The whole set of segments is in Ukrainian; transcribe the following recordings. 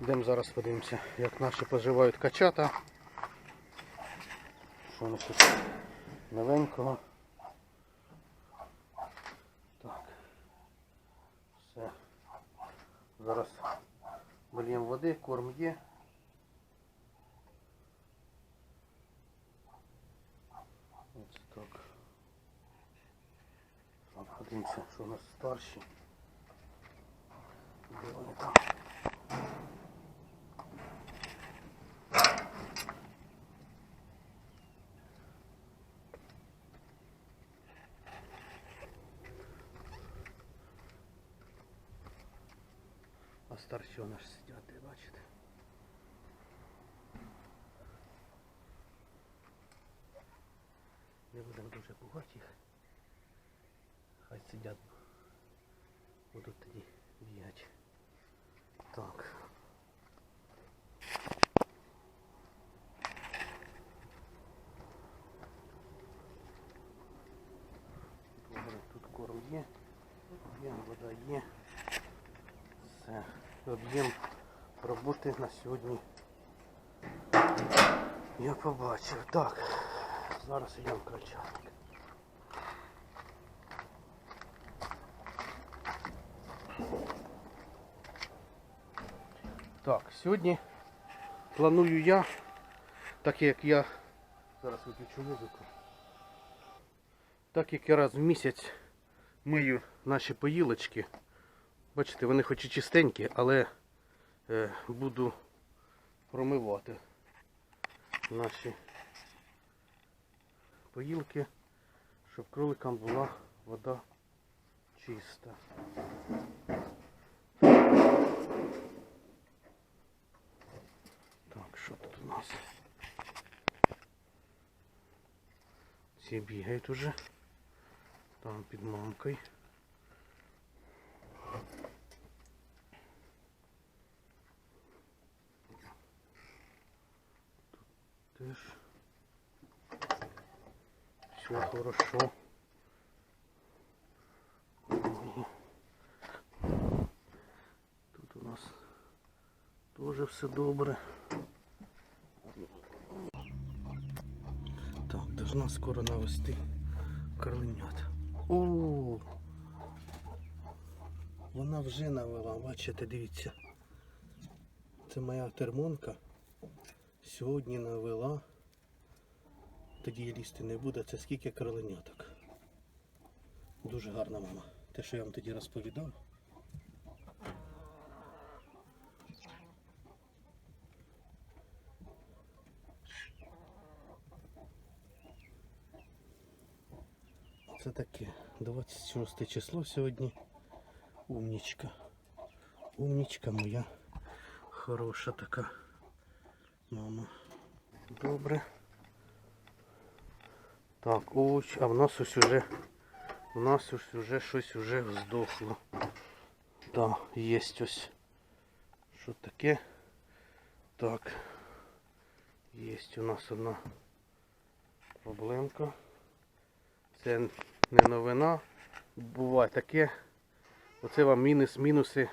Йдемо зараз подивимося, як наші поживають качата. Що у нас тут новенького. Так. Все. Зараз вольємо води, корм є. Ось так. Подивимося, що у нас старші. Де вони там? Старші наш сидять, бачите. Не будемо дуже пугати їх. Хай сидять. Будуть тоді бігати. Так. Добре, тут корм є, об'єм вода є. Все. Об'єм роботи на сьогодні. Я побачив. Так. Зараз йдемо в. Так, сьогодні планую я, так як я зараз виключу музику. Так як я раз в місяць мию наші поїлочки. Бачите, вони хоч і чистенькі, але буду промивати наші поїлки, щоб кроликам була вода чиста. Так, що тут у нас? Всі бігають уже. Там під мамкою. Теж все хорошо. Тут у нас тоже все добре. Так, должна скоро навести кроленят. О! Вона вже навела, бачите, дивіться. Це моя термонка. Сьогодні навела. Тоді лізти не буде. Це скільки кроленяток. Дуже гарна мама. Те, що я вам тоді розповідав. Це таке. 26 число сьогодні. Умнічка. Умнічка моя. Хороша така. Мама. Добре. Так, ось, а в нас ось уже, у нас ось уже щось уже здохло. Так, є ось. Що таке? Так. Є у нас одна проблемка. Це не новина. Буває таке. Оце вам мінус, мінуси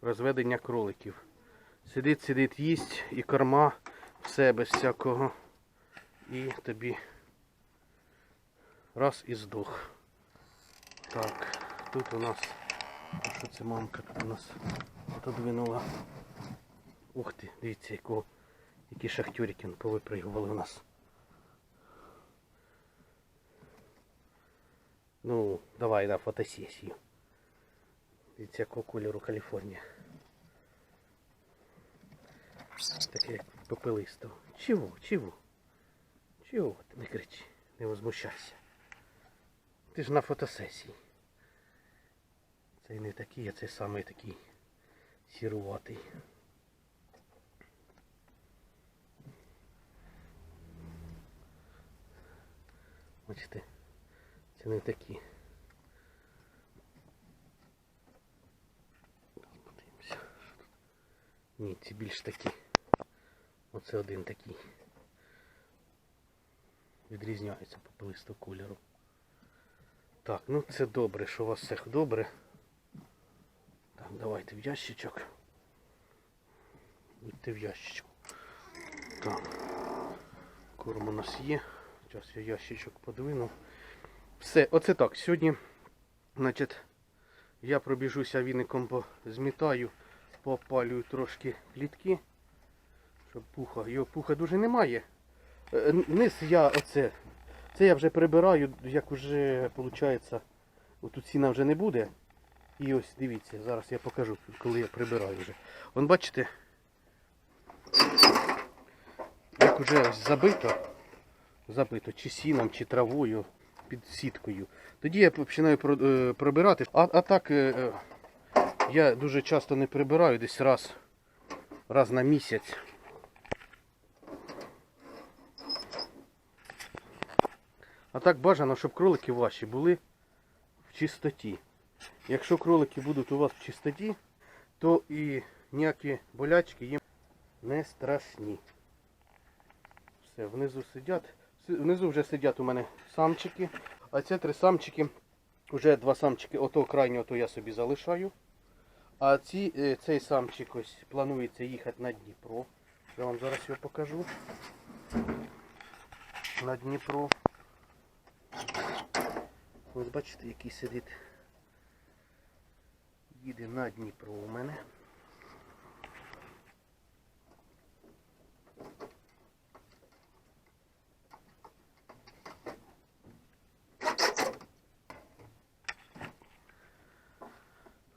розведення кроликів. Сидить, сидить, їсть і корма все без всякого. І тобі раз і здох. Так, тут у нас. А що це мамка тут у нас отодвинула? Ух ти, дивіться, якого, які шахтюрики повипригували у нас. Ну, давай на фотосесію. Дивіться, якого кольору Каліфорнія. Таке попелисто. Чого? Чого? Чого? Ти не кричи, не возмущайся. Ти ж на фотосесії. Цей не такий, а цей самий такий сіруватий. Бачите, це не такі. Ні, ці більш такі. Оце один такий. Відрізняється по пилисту кольору. Так, ну це добре, що у вас все добре. Так, давайте в ящичок. Йдьте в ящичку. Так. Корм у нас є. Зараз я ящичок подвину. Все, оце так. Сьогодні, значить, я пробіжуся віником змітаю, попалюю трошки клітки, пуха. Його пуха дуже немає. Е, Низ я оце. Це я вже прибираю, як уже виходить, отут сіна вже не буде. І ось дивіться, зараз я покажу, коли я прибираю вже. Вон бачите, як ось забито, забито чи сіном, чи травою під сіткою. Тоді я починаю е. А, а так е, я дуже часто не прибираю, десь раз, раз на місяць. А так бажано, щоб кролики ваші були в чистоті. Якщо кролики будуть у вас в чистоті, то і ніякі болячки їм не страшні. Все, внизу сидять. Внизу вже сидять у мене самчики. А це три самчики. Уже два самчики, ото крайнього, то я собі залишаю. А ці, е, цей самчик ось планується їхати на Дніпро. Я вам зараз його покажу. На Дніпро. Ось бачите, який сидить. Їде на Дніпро у мене.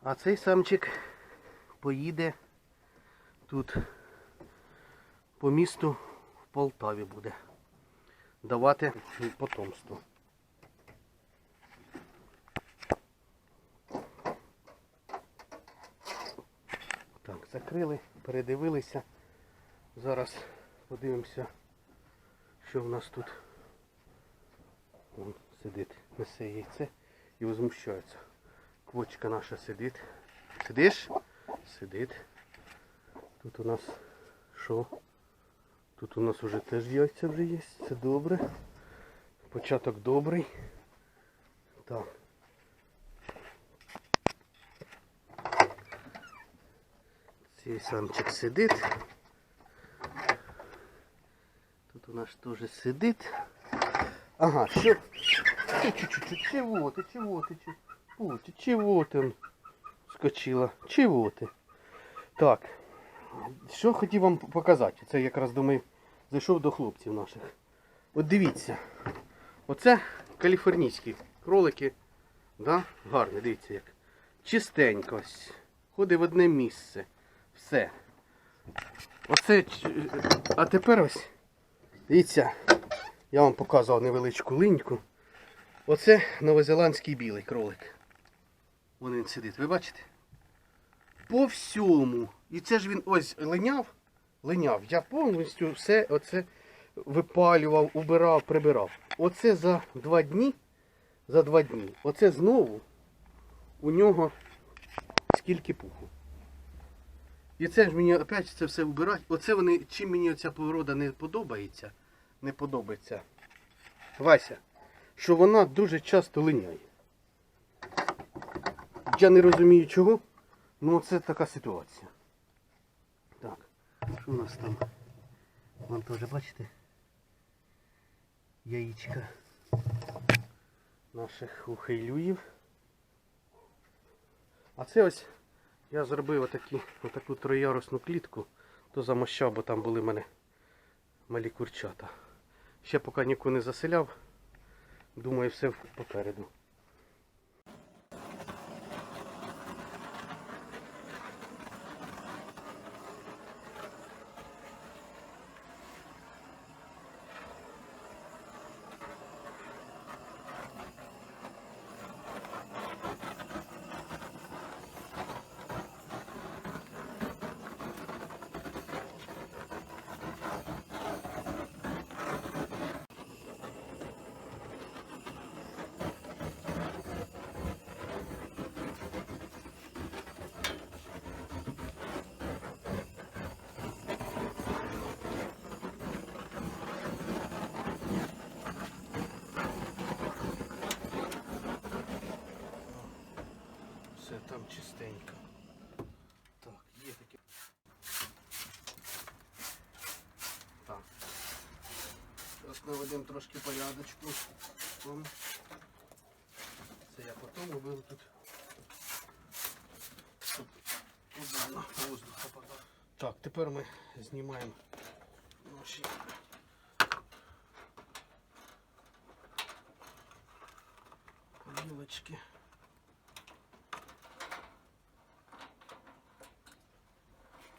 А цей самчик поїде тут по місту в Полтаві буде давати потомство. Так, закрили, передивилися. Зараз подивимося, що в нас тут. Вон сидить, несе яйце і возмущається. Квочка наша сидить. Сидиш? Сидить. Тут у нас що? Тут у нас уже теж яйця вже є. Це добре. Початок добрий. Так. Цей самчик сидить. Тут у нас теж сидить. Ага, що? Чего ти, чего ти, чего? Путя, чего он скочила? Чего ти? Так. Що хотів вам показати? Це якраз думаю, зайшов до хлопців наших. От дивіться. Оце каліфорнійські кролики. Да? Гарні, дивіться як. Чистенько. Ходить в одне місце. Все. Оце. А тепер ось. Дивіться. Я вам показував невеличку линьку. Оце новозеландський білий кролик. Вон він сидить, ви бачите? По всьому. І це ж він ось линяв. Линяв. Я повністю все оце випалював, убирав, прибирав. Оце за два дні. За два дні. Оце знову у нього скільки пуху. І це ж мені опять це все вбирати. Оце вони, чим мені ця порода не подобається, не подобається. Вася, що вона дуже часто линяє. Я не розумію чого, але це така ситуація. Так, що у нас там? Вон теж бачите? Яєчка наших ухилюїв. А це ось я зробив отакі, отаку троярусну клітку, то замощав, бо там були в мене малі курчата. Ще поки нікого не заселяв, думаю, все попереду. чистенько. Так, є таке. Так. Зараз наведемо трошки порядочку. Це я потім робив тут. Щоб удано воздух попадав. Так, тепер ми знімаємо наші. Білочки.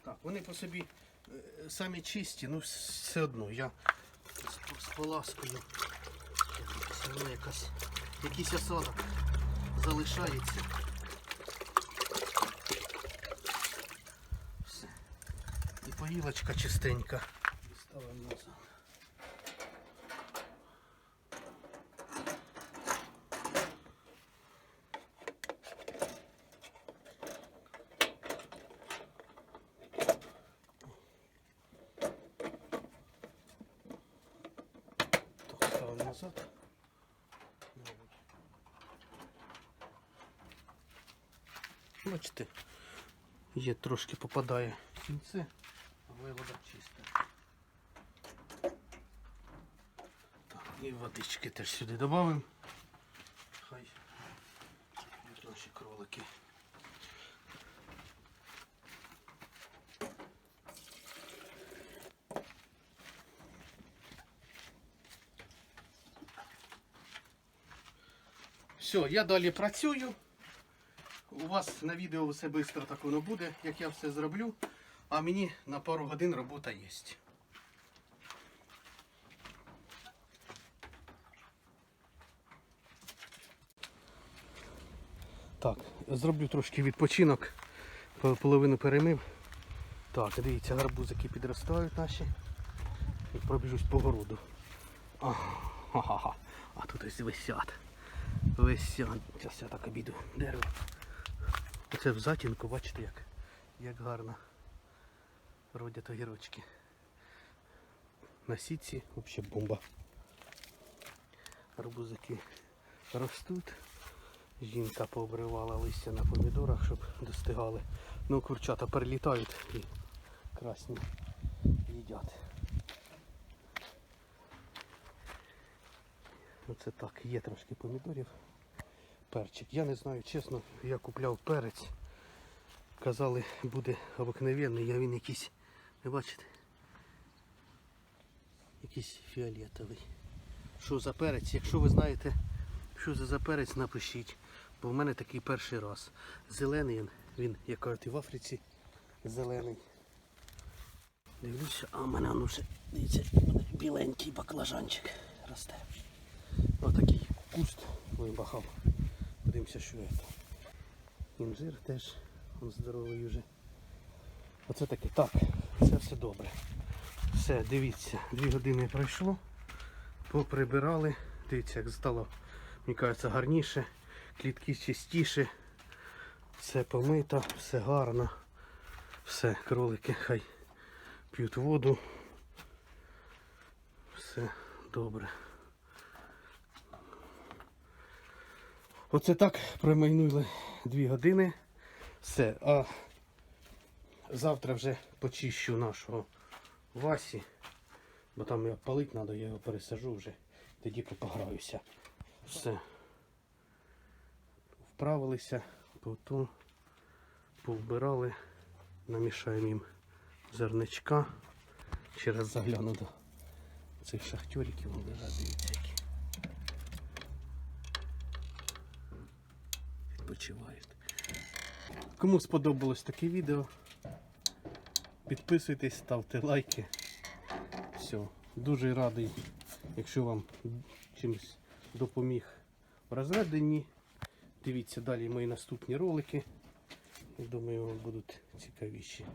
Так, вони по собі е, самі чисті, ну все одно я з- поласкою. Якась, якийсь осадок залишається. Все. І поїлочка чистенька. Ставимо назад. Так, ставимо назад. Бачите, є трошки попадає в кінце, але вода чиста. Так, і водички теж сюди додамо. Хай наші кролики. Все, я далі працюю. У вас на відео все швидко так воно буде, як я все зроблю. А мені на пару годин робота є. Так, зроблю трошки відпочинок. Половину перемив. Так, дивіться, гарбузики підростають наші. І пробіжусь по городу. А, ха-ха-ха. а тут ось висять. Висять. Зараз я так обіду дерево. Оце в затінку, бачите, як, як гарно родять огірочки. На сітці взагалі бомба. Арбузики ростуть. Жінка пообривала листя на помідорах, щоб достигали. Ну, курчата перелітають і красні їдять. Оце так, є трошки помідорів. Перчик. Я не знаю, чесно, я купляв перець. Казали, буде обикновенний, а він якийсь, ви бачите? Якийсь фіолетовий. Що за перець? Якщо ви знаєте, що це за перець, напишіть. Бо в мене такий перший раз. Зелений він, він як кажуть, і в Африці зелений. Дивлюся, а в мене ну ще, дивіться, біленький баклажанчик росте. Куст вибахав. Подивимося, що це. Інжир теж він здоровий вже. Оце таке. Так, це все добре. Все, дивіться, дві години пройшло. Поприбирали. Дивіться, як стало, мені кажеться, гарніше, клітки чистіше. Все помито, все гарно. Все, кролики хай п'ють воду. Все добре. Оце так промайнули дві години. Все. А завтра вже почищу нашого Васі. Бо там його палити треба, я його пересажу вже. Тоді пограюся. Все. Вправилися, потім повбирали, намішаємо їм зерничка. Ще раз загляну до цих шахтьориків, вони лежать. Відпочивають. Кому сподобалось таке відео, підписуйтесь, ставте лайки. Все. Дуже радий, якщо вам чимось допоміг в розведенні. Дивіться далі мої наступні ролики. Думаю, вам будуть цікавіші.